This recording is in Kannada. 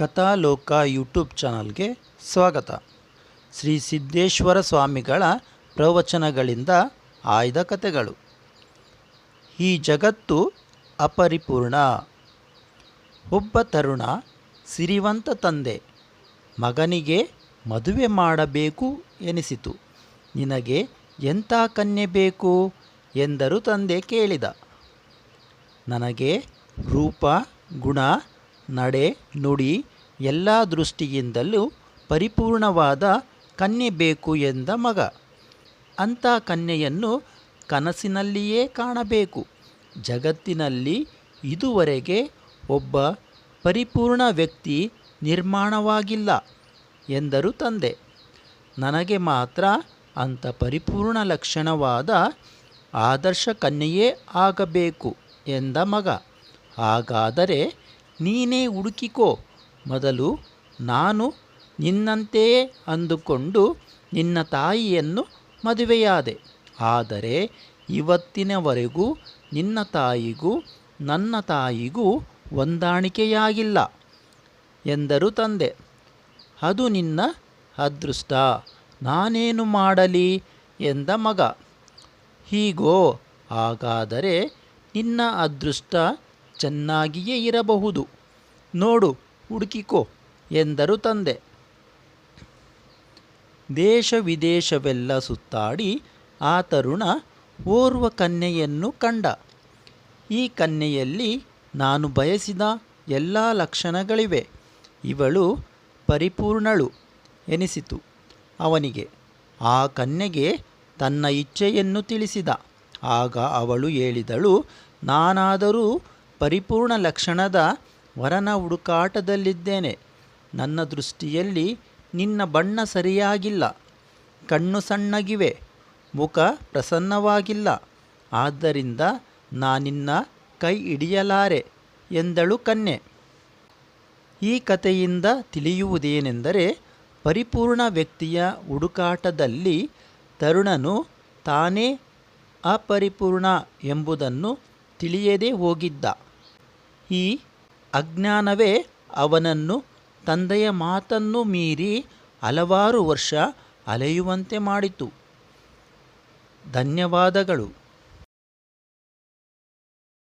ಕಥಾಲೋಕ ಯೂಟ್ಯೂಬ್ ಚಾನಲ್ಗೆ ಸ್ವಾಗತ. ಶ್ರೀ ಸಿದ್ದೇಶ್ವರ ಸ್ವಾಮಿಗಳ ಪ್ರವಚನಗಳಿಂದ ಆಯ್ದ ಕಥೆಗಳು. ಈ ಜಗತ್ತು ಅಪರಿಪೂರ್ಣ. ಒಬ್ಬ ತರುಣ ಸಿರಿವಂತ ತಂದೆ. ಮಗನಿಗೆ ಮದುವೆ ಮಾಡಬೇಕು ಎನಿಸಿತು. ನಿನಗೆ ಎಂಥ ಕನ್ಯೆ ಬೇಕು? ಎಂದರು ತಂದೆ ಕೇಳಿದ. ನನಗೆ ರೂಪ, ಗುಣ ನಡೆ, ನುಡಿ ಎಲ್ಲ ದೃಷ್ಟಿಯಿಂದಲೂ ಪರಿಪೂರ್ಣವಾದ ಕನ್ಯೆ ಬೇಕು ಎಂದ ಮಗ. ಅಂಥ ಕನ್ಯೆಯನ್ನು ಕನಸಿನಲ್ಲಿಯೇ ಕಾಣಬೇಕು. ಜಗತ್ತಿನಲ್ಲಿ ಇದುವರೆಗೆ ಒಬ್ಬ ಪರಿಪೂರ್ಣ ವ್ಯಕ್ತಿ ನಿರ್ಮಾಣವಾಗಿಲ್ಲ ಎಂದರು ತಂದೆ. ನನಗೆ ಮಾತ್ರ ಅಂಥ ಪರಿಪೂರ್ಣ ಲಕ್ಷಣವಾದ ಆದರ್ಶ ಕನ್ಯೆಯೇ ಆಗಬೇಕು ಎಂದ ಮಗ. ಹಾಗಾದರೆ ನೀನೇ ಹುಡುಕಿಕೋ. ಮೊದಲು ನಾನು ನಿನ್ನಂತೆಯೇ ಅಂದುಕೊಂಡು ನಿನ್ನ ತಾಯಿಯನ್ನು ಮದುವೆಯಾದೆ. ಆದರೆ ಇವತ್ತಿನವರೆಗೂ ನಿನ್ನ ತಾಯಿಗೂ ನನ್ನ ತಾಯಿಗೂ ಹೊಂದಾಣಿಕೆಯಾಗಿಲ್ಲ ಎಂದರು ತಂದೆ. ಅದು ನಿನ್ನ ಅದೃಷ್ಟ. ನಾನೇನು ಮಾಡಲಿ ಎಂದ ಮಗ. ಹೀಗೋ, ಹಾಗಾದರೆ ನಿನ್ನ ಅದೃಷ್ಟ ಚೆನ್ನಾಗಿಯೇ ಇರಬಹುದು. ನೋಡು, ಹುಡುಕಿಕೋ, ಎಂದರು ತಂದೆ. ದೇಶ ವಿದೇಶವೆಲ್ಲ ಸುತ್ತಾಡಿ ಆ ತರುಣ ಓರ್ವ ಕನ್ಯೆಯನ್ನು ಕಂಡ. ಈ ಕನ್ಯೆಯಲ್ಲಿ ನಾನು ಬಯಸಿದ ಎಲ್ಲ ಲಕ್ಷಣಗಳಿವೆ. ಇವಳು ಪರಿಪೂರ್ಣಳು ಎನಿಸಿತು. ಅವನಿಗೆ, ಆ ಕನ್ಯೆಗೆ ತನ್ನ ಇಚ್ಛೆಯನ್ನು ತಿಳಿಸಿದ. ಆಗ ಅವಳು ಹೇಳಿದಳು, ನಾನಾದರೂ ಪರಿಪೂರ್ಣ ಲಕ್ಷಣದ ವರನ ಹುಡುಕಾಟದಲ್ಲಿದ್ದೇನೆ. ನನ್ನ ದೃಷ್ಟಿಯಲ್ಲಿ ನಿನ್ನ ಬಣ್ಣ ಸರಿಯಾಗಿಲ್ಲ. ಕಣ್ಣು ಸಣ್ಣಗಿವೆ. ಮುಖ ಪ್ರಸನ್ನವಾಗಿಲ್ಲ. ಆದ್ದರಿಂದ ನಾನಿನ್ನ ಕೈ ಹಿಡಿಯಲಾರೆ ಎಂದಳು ಕನ್ಯೆ. ಈ ಕಥೆಯಿಂದ ತಿಳಿಯುವುದೇನೆಂದರೆ ಪರಿಪೂರ್ಣ ವ್ಯಕ್ತಿಯ ಹುಡುಕಾಟದಲ್ಲಿ ತರುಣನು ತಾನೇ ಅಪರಿಪೂರ್ಣ ಎಂಬುದನ್ನು ತಿಳಿಯದೇ ಹೋಗಿದ್ದ. ಈ ಅಜ್ಞಾನವೇ ಅವನನ್ನು ತಂದೆಯ ಮಾತನ್ನು ಮೀರಿ ಹಲವಾರು ವರ್ಷ ಅಲೆಯುವಂತೆ ಮಾಡಿತು. ಧನ್ಯವಾದಗಳು.